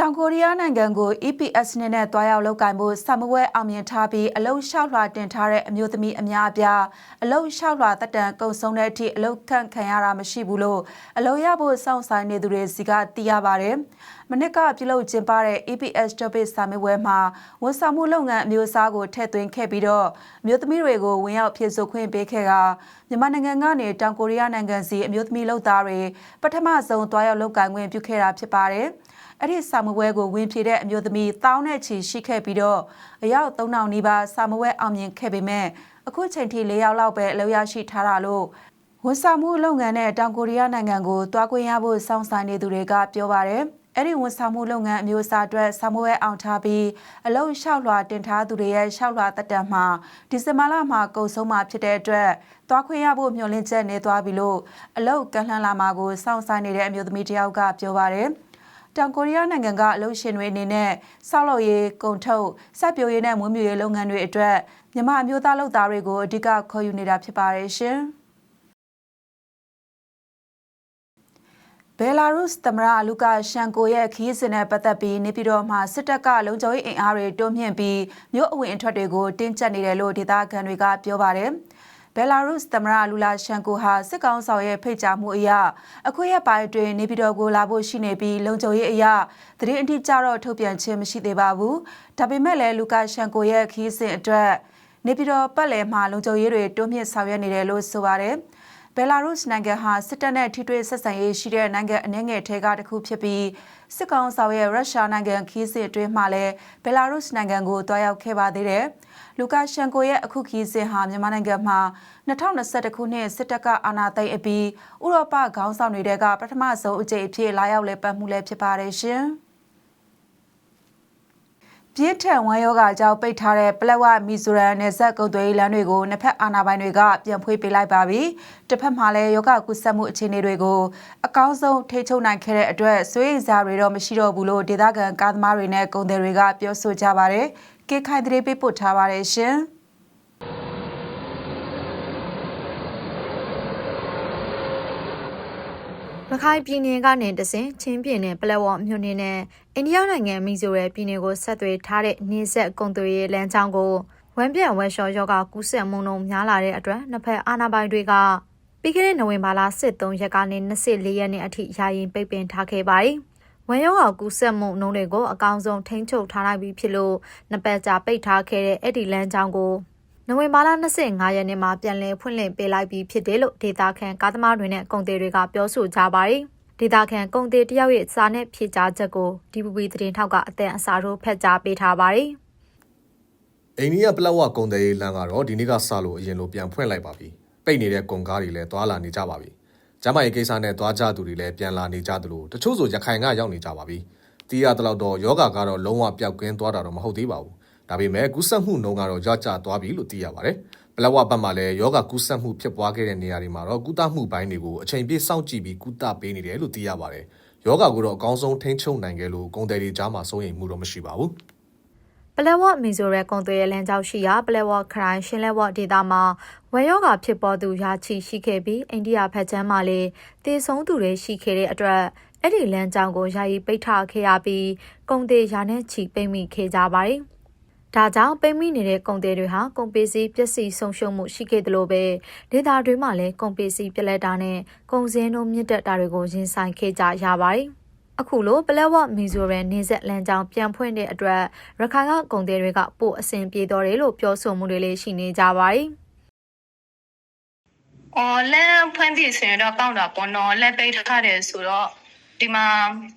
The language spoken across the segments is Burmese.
တောင်ကိုရီးယားနိုင်ငံကို EPS နဲ့နဲ့တွားရောက်လုပ်ကင်ဖို့ဆမ်မဝဲအောင်မြင်ထားပြီးအလုံလျှောက်လွှာတင်ထားတဲ့အမျိုးသမီးအများအပြားအလုံလျှောက်လွှာတက်တန်ကုံဆုံးတဲ့အထိအလုံခန့်ခံရတာမရှိဘူးလို့အလုံရဖို့စောင့်ဆိုင်နေသူတွေစီကသိရပါတယ်။မနစ်ကပြုလုပ်ကျင်းပတဲ့ EPS topic ဆာမဝဲမှာဝန်ဆောင်မှုလုပ်ငန်းအမျိုးအစားကိုထည့်သွင်းခဲ့ပြီးတော့အမျိုးသမီးတွေကိုဝင်ရောက်ဖြစ်ဆိုခွင့်ပေးခဲ့ကမြန်မာနိုင်ငံကနေတောင်ကိုရီးယားနိုင်ငံစီအမျိုးသမီးလုပ်သားတွေပထမဆုံးတွားရောက်လုပ်ကင်ခွင့်ပြုခဲ့တာဖြစ်ပါတယ်။အဲ့ဒီစာမဝဲကိုဝင်ဖြေတဲ့အမျိုးသမီးတောင်းနဲ့ချီရှိခဲ့ပြီးတော့အယောက်3000နီးပါးစာမဝဲအောင်မြင်ခဲ့ပေမဲ့အခုချိန်ထိ၄ယောက်လောက်ပဲအလုပ်ရရှိထားတာလို့ဝန်ဆောင်မှုလုပ်ငန်းနဲ့တောင်ကိုရီးယားနိုင်ငံကိုတွားခွင့်ရဖို့စောင့်ဆိုင်နေသူတွေကပြောပါတယ်အဲ့ဒီဝန်ဆောင်မှုလုပ်ငန်းအမျိုးအစားအတွက်ဆာမွဲအောင်ထားပြီးအလုံလျှောက်လွှာတင်ထားသူတွေရဲ့လျှောက်လွှာတက်တံမှာဒီဇင်ဘာလမှာကုန်ဆုံးမှာဖြစ်တဲ့အတွက်သွားခွင့်ရဖို့မျှော်လင့်ချက်နေသွားပြီလို့အလုတ်ကန့်လှမ်းလာမှာကိုစောင့်ဆိုင်နေတဲ့အမျိုးသမီးတယောက်ကပြောပါတယ်။ တောင်ကိုရီးယားနိုင်ငံကအလုပ်ရှင်တွေအနေနဲ့စောက်လုပ်ရေးကုန်ထုတ်စက်ပြိုရေးနဲ့မွေးမြူရေးလုပ်ငန်းတွေအတွက်မြန်မာအမျိုးသားလုပ်သားတွေကိုအဓိကခေါ်ယူနေတာဖြစ်ပါတယ်ရှင်ဘယ်လာရုစ်သမ္မတလူကာရှန်ကိုရဲ့ခီးစဉ်နဲ့ပတ်သက်ပြီးနေပြည်တော်မှာစစ်တပ်ကလုံခြုံရေးအင်အားတွေတိုးမြှင့်ပြီးမြို့အဝင်အထွက်တွေကိုတင်းကျပ်နေတယ်လို့ဒေသခံတွေကပြောပါတယ်။ ဘယ်လာရုစ်သမ္မတလူလာရှန်ကိုဟာစစ်ကောင်ဆောင်ရဲ့ဖိတ်ကြားမှုအရအခုရက်ပိုင်းတွင်နေပြည်တော်ကိုလာဖို့ရှိနေပြီးလုံခြုံရေးအရသတင်းအတိအကျတော့ထုတ်ပြန်ခြင်းမရှိသေးပါဘူး။ဒါပေမဲ့လည်းလူကာရှန်ကိုရဲ့ခီးစဉ်အတွက်နေပြည်တော်ပတ်လည်မှာလုံခြုံရေးတွေတိုးမြင့်ဆောင်ရွက်နေတယ်လို့ဆိုပါတယ်။ ဘယ်လာရုစ်နိုင်ငံဟာစစ်တပ်နဲ့ထိတွေ့ဆက်ဆံရေးရှိတဲ့နိုင်ငံအနည်းငယ်ထဲကတစ်ခုဖြစ်ပြီးစစ်ကောင်ဆောင်ရဲ့ရုရှားနိုင်ငံခီးစစ်အတွင်းမှာလည်းဘယ်လာရုစ်နိုင်ငံကိုတွားရောက်ခဲ့ပါသေးတယ်။လူကာရှန်ကိုရဲ့အခုခီးစဉ်ဟာမြန်မာနိုင်ငံမှာ2021ခုနှစ်စစ်တပ်ကအာဏာသိမ်းအပြီးဥရောပခေါင်းဆောင်တွေကပထမဆုံးအကြိမ်အဖြစ်လာရောက်လည်ပတ်မှုလည်းဖြစ်ပါတယ်ရှင်။ ပြင်းထန်ဝမ်းယောဂါကြောင့်ပိတ်ထားတဲ့ပလက်ဝမီဇိုရမ်နယ်စပ်ကုန်းသွေးလမ်းတွေကိုနှစ်ဖက်အာဏာပိုင်တွေကပြန်ဖွင့်ပေးလိုက်ပါပြီ။တစ်ဖက်မှာလည်းယောဂကုသမှုအခြေအနေတွေကိုအကောင်းဆုံးထိချုပ်နိုင်ခဲ့တဲ့အတွက်စိုးရိမ်စရာတွေတော့မရှိတော့ဘူးလို့ဒေသခံကားသမားတွေနဲ့ကုန်သည်တွေကပြောဆိုကြပါတယ်။ကေခိုင်တဲ့ပေးပို့ထားပါတယ်ရှင် ရခိုင်ပြည်နယ်ကနေတဆင်ချင်းပြည်နယ်ပလက်ဝမြို့နယ်နဲ့အိန္ဒိယနိုင်ငံမီဇိုရယ်ပြည်နယ်ကိုဆက်သွယ်ထားတဲ့နေဆက်ကုံသွေးလမ်းကြောင်းကိုဝမ်ပြန့်ဝက်လျှော်ယောဂကူးစက်မှုနှုန်းများလာတဲ့အတွက်နှစ်ဖက်အာဏာပိုင်တွေကပြီးခဲ့တဲ့နိုဝင်ဘာလ23ရက်ကနေ24ရက်နေ့အထိယာယီပိတ်ပင်ထားခဲ့ပါတယ်။ဝမ်ရောဂါကူးစက်မှုနှုန်းတွေကိုအကောင်းဆုံးထိန်းချုပ်ထားနိုင်ပြီဖြစ်လို့နှစ်ပတ်ကြာပိတ်ထားခဲ့တဲ့အဲ့ဒီလမ်းကြောင်းကို နိုဝင်ဘာလ25ရက်နေ့မှာပြန်လည်ဖွင့်လှစ်ပေးလိုက်ပြီးဖြစ်တယ်လို့ဒေတာခန်ကားသမားတွေနဲ့ကုန်သည်တွေကပြောဆိုကြပါတယ်။ဒေတာခန်ကုန်သည်တယောက်ရဲ့စာနဲ့ဖြေကြားချက်ကို DPP သတင်းထောက်ကအတန်အစာတို့ဖက်ကြားပေးထားပါတယ်။အိန္ဒိယပလက်ဝကုန်သည်လမ်းကတော့ဒီနေ့ကစလို့အရင်လိုပြန်ဖွင့်လိုက်ပါပြီ။ပိတ်နေတဲ့ကုန်ကားတွေလည်းသွာလာနေကြပါပြီ။ကျမရဲ့ကိစ္စနဲ့သွားကြသူတွေလည်းပြန်လာနေကြသလိုတချို့ဆိုရခိုင်ကရောက်နေကြပါပြီ။တီးရတလောက်တော့ယောဂါကတော့လုံးဝပျောက်ကင်းသွားတာတော့မဟုတ်သေးပါဘူး။ ဒါပေမဲ့ကူးစက်မှုနှုန်းကတော့ကြကြသွားပြီလို့သိရပါတယ်။ပလဝဘတ်မှာလည်းယောဂကူးစက်မှုဖြစ်ပွားခဲ့တဲ့နေရာတွေမှာတော့ကုသမှုပိုင်းတွေကိုအချိန်ပြည့်စောင့်ကြည့်ပြီးကုသပေးနေတယ်လို့သိရပါတယ်။ယောဂကိုတော့အကောင်းဆုံးထိန်းချုပ်နိုင်ခဲ့လို့ကုန်တယ်တွေကြားမှာစိုးရိမ်မှုတော့မရှိပါဘူး။ပလက်ဝမီဇိုရဲကွန်သွေးလမ်းကြောင်းရှိရာပလက်ဝခရိုင်ရှင်လက်ဝဒေသမှာဝယ်ယောဂဖြစ်ပေါ်သူရာချီရှိခဲ့ပြီးအိန္ဒိယဖက်ချမ်းမှာလည်းတည်ဆုံးသူတွေရှိခဲ့တဲ့အတွက်အဲ့ဒီလမ်းကြောင်းကိုယာယီပိတ်ထားခဲ့ရပြီးကုန်သေးရာနဲ့ချီပိတ်မိခဲ့ကြပါတယ်။ ဒါကြောင့်ပိတ်မိနေတဲ့ကုန်သေးတွေဟာကုန်ပစ္စည်းပျက်စီးဆုံးရှုံးမှုရှိခဲ့တယ်လို့ပဲဒေသတွင်းမှာလည်းကုန်ပစ္စည်းပြက်လက်တာနဲ့ကုန်စည်နှုန်းမြင့်တက်တာတွေကိုရင်ဆိုင်ခဲ့ကြရပါတယ်။အခုလိုပလက်ဝမီဇိုရန်နေဆက်လမ်းကြောင်းပြန်ဖွင့်တဲ့အတွက်ရခိုင်ကကုန်သည်တွေကပို့အဆင်ပြေတော်တယ်လို့ပြောဆိုမှုတွေလည်းရှိနေကြပါတယ်။အော်လမ်းဖွင့်ပြီဆိုရင်တော့ကောင်းတာပေါ့နော်လက်ပိတ်ထားတယ်ဆိုတော့ ဒီမှာ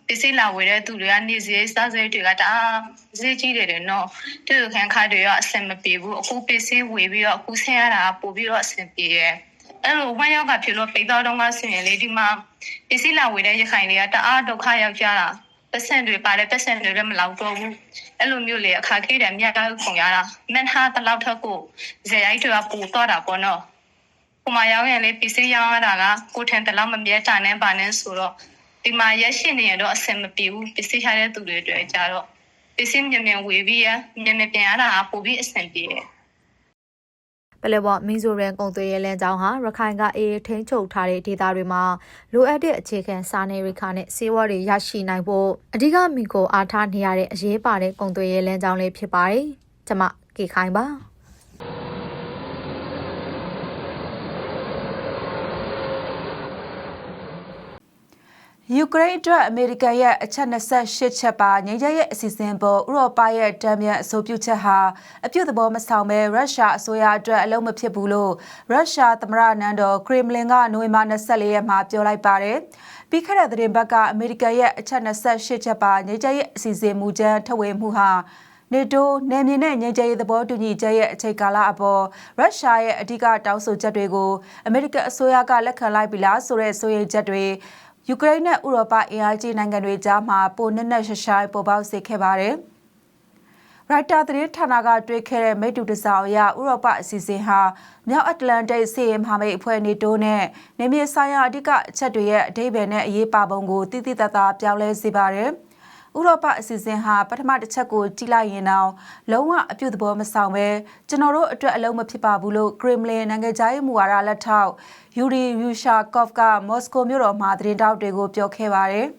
ပစ္စည်းလာဝယ်တဲ့သူတွေကနေစရိတ်စားစရိတ်တွေကတအားဈေးကြီးတယ်တယ်နော်တူခံခါတွေရောအဆင်မပြေဘူးအခုပစ္စည်းဝယ်ပြီးတော့အခုဆင်းရတာပို့ပြီးတော့အဆင်ပြေရဲ့အဲ့လိုဝမ်းရောက်ကဖြစ်လို့ပိတ်တော့တော့ကဆိုရင်လေဒီမှာပစ္စည်းလာဝယ်တဲ့ရခိုင်တွေကတအားဒုက္ခရောက်ကြတာပတ်စံတွေပါတယ်ပတ်စံတွေလည်းမလောက်တော့ဘူးအဲ့လိုမျိုးလေအခါခေးတယ်မြတ်ကောက်ခုံရတာမန်ဟာတလောက်ထက်ကိုဇေယိုက်တွေကပူတော့တာပေါ့နော်ကိုမရောက်ရင်လေပစ္စည်းရောင်းရတာကကိုထန်တလောက်မမြဲတာနဲ့ပါနဲ့ဆိုတော့ ဒီမှာရက်ရှိနေရတော့အဆင်မပြေဘူးပစ္စည်းထားတဲ့သူတွေအတွက်ကြတော့ပစ္စည်းမြင်မြင်ဝေပြီးရမြင်မြင်ပြန်ရတာပိုပြီးအဆင်ပြေတယ်ပလက်ဝမင်းဆိုရန်ကုန်သွယ်ရေးလမ်းကြောင်းဟာရခိုင်ကအေးထိန်းချုပ်ထားတဲ့ဒေသတွေမှာလိုအပ်တဲ့အခြေခံစားနပ်ရိက္ခာနဲ့ဆေးဝါးတွေရရှိနိုင်ဖို့အဓိကမိကိုအားထားနေရတဲ့အရေးပါတဲ့ကုန်သွယ်ရေးလမ်းကြောင်းလေးဖြစ်ပါတယ်။ကျွန်မကေခိုင်ပါ။ ယူကရိန်းအတွက်အမေရိကန်ရဲ့အချက်28ချက်ပါငြိမ်းချမ်းရေးအစီအစဉ်ပေါ်ဥရောပရဲ့တံမြန်အဆိုပြုချက်ဟာအပြုတ်သဘောမဆောင်ပဲရုရှားအစိုးရအတွက်အလုံးမဖြစ်ဘူးလို့ရုရှားသမ္မတနန်းတော်ခရမလင်ကနိုဝင်ဘာ24ရက်မှာပြောလိုက်ပါတယ်။ပြီးခဲ့တဲ့သတင်းပတ်ကအမေရိကန်ရဲ့အချက်28ချက်ပါငြိမ်းချမ်းရေးအစီအစဉ်မူကြမ်းထုတ်ဝေမှုဟာနေတိုနယ်မြေနဲ့ငြိမ်းချမ်းရေးသဘောတူညီချက်ရဲ့အချိန်ကာလအပေါ်ရုရှားရဲ့အဓိကတောင်းဆိုချက်တွေကိုအမေရိကန်အစိုးရကလက်ခံလိုက်ပြီလားဆိုတဲ့ဆိုရင်ချက်တွေ ယူကရိန်းနဲ့ဥရောပအင်အားကြီးနိုင်ငံတွေကြားမှာပိုနက်နက်ရှရှိုင်းပေါ်ပေါက်စေခဲ့ပါတယ်။ရိုက်တာသတင်းဌာနကတွေ့ခဲ့တဲ့မိတ္တူတစောင်အရဥရောပအစီအစဉ်ဟာမြောက်အတ္တလန်တိတ်စီရင်မဟာမိတ်အဖွဲ့နေတိုးနဲ့နေမြေဆိုင်ရာအဓိကအချက်တွေရဲ့အဓိပ္ပာယ်နဲ့အရေးပါပုံကိုတိတိတသားပြောင်းလဲစေပါတယ်။ ဥရောပအစီအစဉ်ဟာပထမတစ်ချက်ကိုကြည့်လိုက်ရင်တော့လုံးဝအပြုတ်သဘောမဆောင်ပဲကျွန်တော်တို့အတွက်အလုံးမဖြစ်ပါဘူးလို့ဂရမ်လင်နိုင်ငံသားရေးမူဝါဒလက်ထောက်ယူရီယူရှာကော့ဖ်ကမော်စကိုမြို့တော်မှာသတင်းတောက်တွေကိုပြောခဲ့ပါတယ်။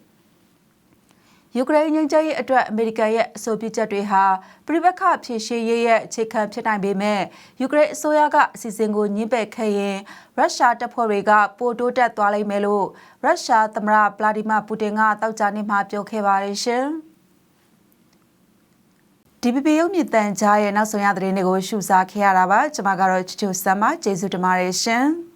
ယူကရိန်းငြိမ်းချမ်းရေးအတွက်အမေရိကန်ရဲ့အဆိုပြုချက်တွေဟာပြိပခဖြည့်ရှင်းရေးရဲ့အခြေခံဖြစ်နိုင်ပေမဲ့ယူကရိန်းအစိုးရကအစီအစဉ်ကိုညှင်းပယ်ခဲ့ရင်ရုရှားတပ်ဖွဲ့တွေကပိုတိုးတက်သွားလိမ့်မယ်လို့ရုရှားသမ္မတဗလာဒီမာပူတင်ကတောက်ကြနေမှာပြောခဲ့ပါတယ်ရှင်။ DPP ရုပ်မြင့်တန်ကြားရဲ့နောက်ဆုံးရသတင်းတွေကိုရှုစားခဲ့ရတာပါကျွန်မကတော့ချူချူဆမ်မကျေးဇူးတင်ပါတယ်ရှင်။